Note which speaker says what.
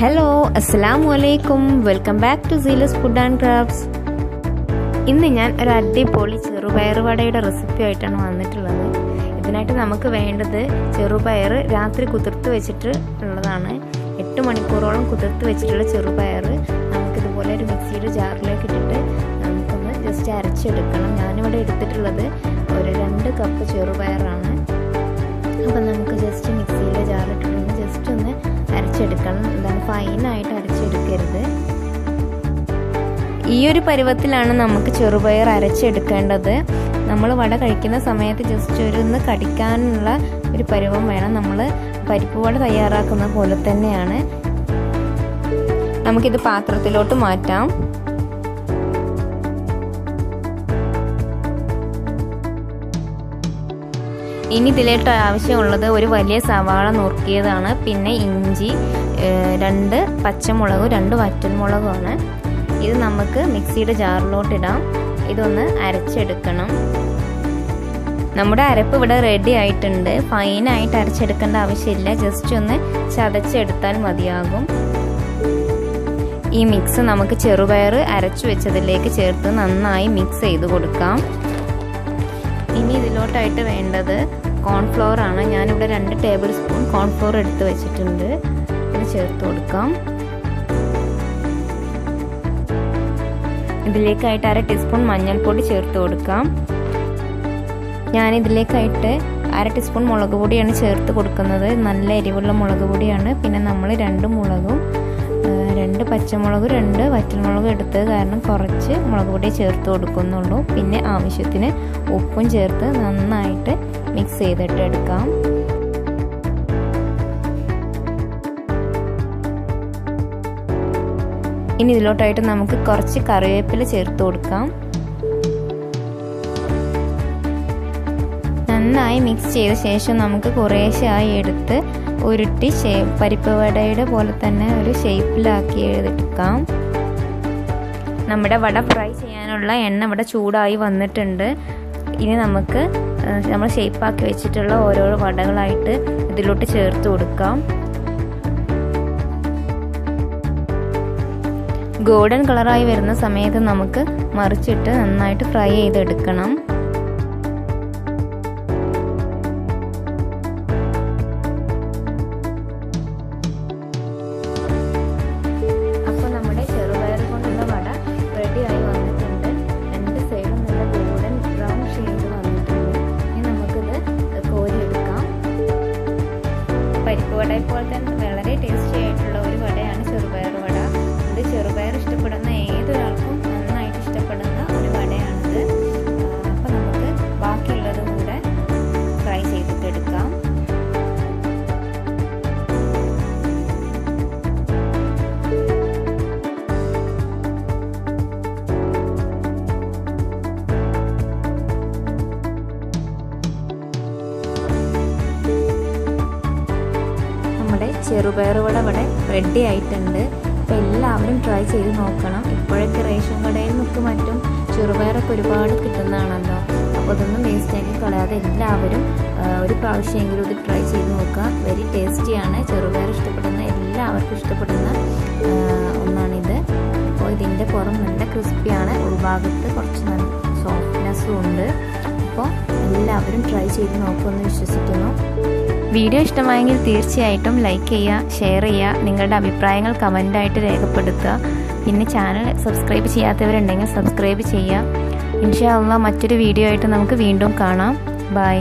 Speaker 1: Hello അസ്സലാമു വലൈക്കും welcome back to Seela's food and crafts ഇന്ന് ഞാൻ ഒരു അടിപൊളി ചെറുപയർ വടയുടെ റെസിപ്പി ആയിട്ടാണ് വന്നിട്ടുള്ളത്. ഇതിനായിട്ട് നമുക്ക് വേണ്ടത് ചെറുപയർ രാത്രി കുതിർത്ത് വെച്ചിട്ട് ഉള്ളതാണ്. എട്ട് മണിക്കൂറോളം കുതിർത്ത് വെച്ചിട്ടുള്ള ചെറുപയർ നമുക്കിതുപോലെ ഒരു മിക്സിയുടെ ജാറിലേക്ക് ഇട്ടിട്ട് നമുക്കൊന്ന് ജസ്റ്റ് അരച്ചെടുക്കണം. ഞാനിവിടെ എടുത്തിട്ടുള്ളത് ഒരു രണ്ട് കപ്പ് ചെറുപയറാണ്. അപ്പം നമുക്ക് ജസ്റ്റ് മിക്സിയിലെ ജാറിട്ടിട്ടൊന്ന് ജസ്റ്റ് ഒന്ന് അരച്ചെടുക്കണം. എന്താണ് ഫൈനായിട്ട് അരച്ചെടുക്കരുത്. ഈ ഒരു പരുവത്തിലാണ് നമുക്ക് ചെറുപയർ അരച്ചെടുക്കേണ്ടത്. നമ്മൾ വട കഴിക്കുന്ന സമയത്ത് ജസ്റ്റ് ഒരു ഒന്ന് കടിക്കാനുള്ള ഒരു പരുവം വേണം. നമ്മൾ പരിപ്പ് വട തയ്യാറാക്കുന്ന പോലെ തന്നെയാണ്. നമുക്കിത് പാത്രത്തിലോട്ട് മാറ്റാം. ഇനി ഇതിലേട്ട് ആവശ്യമുള്ളത് ഒരു വലിയ സവാള നുറുക്കിയതാണ്. പിന്നെ ഇഞ്ചി രണ്ട് പച്ചമുളകും രണ്ട് വറ്റൽമുളകുമാണ്. ഇത് നമുക്ക് മിക്സിയുടെ ജാറിലോട്ടിടാം ഇതൊന്ന് അരച്ചെടുക്കണം. നമ്മുടെ അരപ്പ് ഇവിടെ റെഡി ആയിട്ടുണ്ട്. ഫൈനായിട്ട് അരച്ചെടുക്കേണ്ട ആവശ്യമില്ല. ജസ്റ്റ് ഒന്ന് ചതച്ചെടുത്താൽ മതിയാകും. ഈ മിക്സ് നമുക്ക് ചെറുപയർ അരച്ചു വെച്ചതിലേക്ക് ചേർത്ത് നന്നായി മിക്സ് ചെയ്ത് കൊടുക്കാം. ഇനി ഇതിലോട്ടായിട്ട് വേണ്ടത് കോൺഫ്ലോർ ആണ്. ഞാനിവിടെ രണ്ട് ടേബിൾ സ്പൂൺ കോൺഫ്ലോർ എടുത്ത് വെച്ചിട്ടുണ്ട്. ഇത് ചേർത്ത് കൊടുക്കാം. ഇതിലേക്കായിട്ട് അര ടീസ്പൂൺ മഞ്ഞൾപ്പൊടി ചേർത്ത് കൊടുക്കാം. ഞാൻ ഇതിലേക്കായിട്ട് അര ടീസ്പൂൺ മുളക് പൊടിയാണ് ചേർത്ത് കൊടുക്കുന്നത്. നല്ല എരിവുള്ള മുളക് പൊടിയാണ്. പിന്നെ നമ്മൾ രണ്ട് മുളകും രണ്ട് പച്ചമുളക് രണ്ട് വറ്റൽമുളക് എടുത്തത് കാരണം കുറച്ച് മുളക് പൊടി ചേർത്ത് കൊടുക്കുന്നുള്ളൂ. പിന്നെ ആവശ്യത്തിന് ഉപ്പും ചേർത്ത് നന്നായിട്ട് മിക്സ് ചെയ്തിട്ട് എടുക്കാം. ഇനി ഇതിലോട്ടായിട്ട് നമുക്ക് കുറച്ച് കറിവേപ്പില ചേർത്ത് കൊടുക്കാം. നന്നായി മിക്സ് ചെയ്ത ശേഷം നമുക്ക് കുറേശ്ശായി എടുത്ത് ഉരുട്ടി ഷേപ്പ് പരിപ്പ് വടയുടെ പോലെ തന്നെ ഒരു ഷേപ്പിലാക്കി എടുക്കാം. നമ്മുടെ വട ഫ്രൈ ചെയ്യാനുള്ള എണ്ണ ഇവിടെ ചൂടായി വന്നിട്ടുണ്ട്. ഇനി നമുക്ക് നമ്മൾ ഷേപ്പാക്കി വെച്ചിട്ടുള്ള ഓരോ വടകളായിട്ട് ഇതിലോട്ട് ചേർത്ത് കൊടുക്കാം. ഗോൾഡൻ കളറായി വരുന്ന സമയത്ത് നമുക്ക് മറിച്ചിട്ട് നന്നായിട്ട് ഫ്രൈ ചെയ്തെടുക്കണം. വട ഇവിടെ റെഡി ആയിട്ടുണ്ട്. അപ്പോൾ എല്ലാവരും ട്രൈ ചെയ്ത് നോക്കണം. ഇപ്പോഴൊക്കെ റേഷൻ കടയിൽ നിൽക്കും മറ്റും ചെറുപയറൊക്കെ ഒരുപാട് കിട്ടുന്നതാണല്ലോ. അപ്പോൾ അതൊന്നും വേസ്റ്റാക്കി കളയാതെ എല്ലാവരും ഒരു പ്രാവശ്യമെങ്കിലും ഇത് ട്രൈ ചെയ്ത് നോക്കുക. വെരി ടേസ്റ്റിയാണ് ചെറുപയർ ഇഷ്ടപ്പെടുന്ന എല്ലാവർക്കും ഇഷ്ടപ്പെടുന്ന ഒന്നാണിത്. അപ്പോൾ ഇതിന്റെ പുറം നല്ല ക്രിസ്പിയാണ് ഉൾഭാഗത്ത് കുറച്ച് നല്ല സോഫ്റ്റ്നെസ്സും ഉണ്ട്. അപ്പോൾ എല്ലാവരും ട്രൈ ചെയ്ത് നോക്കുമെന്ന് വിശ്വസിക്കുന്നു. വീഡിയോ ഇഷ്ടമായെങ്കിൽ തീർച്ചയായിട്ടും ലൈക്ക് ചെയ്യുക ഷെയർ ചെയ്യുക നിങ്ങളുടെ അഭിപ്രായങ്ങൾ കമന്റായിട്ട് രേഖപ്പെടുത്തുക. പിന്നെ ചാനൽ സബ്സ്ക്രൈബ് ചെയ്യാത്തവരുണ്ടെങ്കിൽ സബ്സ്ക്രൈബ് ചെയ്യുക. ഇൻഷാ അള്ളാഹ് മറ്റൊരു വീഡിയോ ആയിട്ട് നമുക്ക് വീണ്ടും കാണാം. ബൈ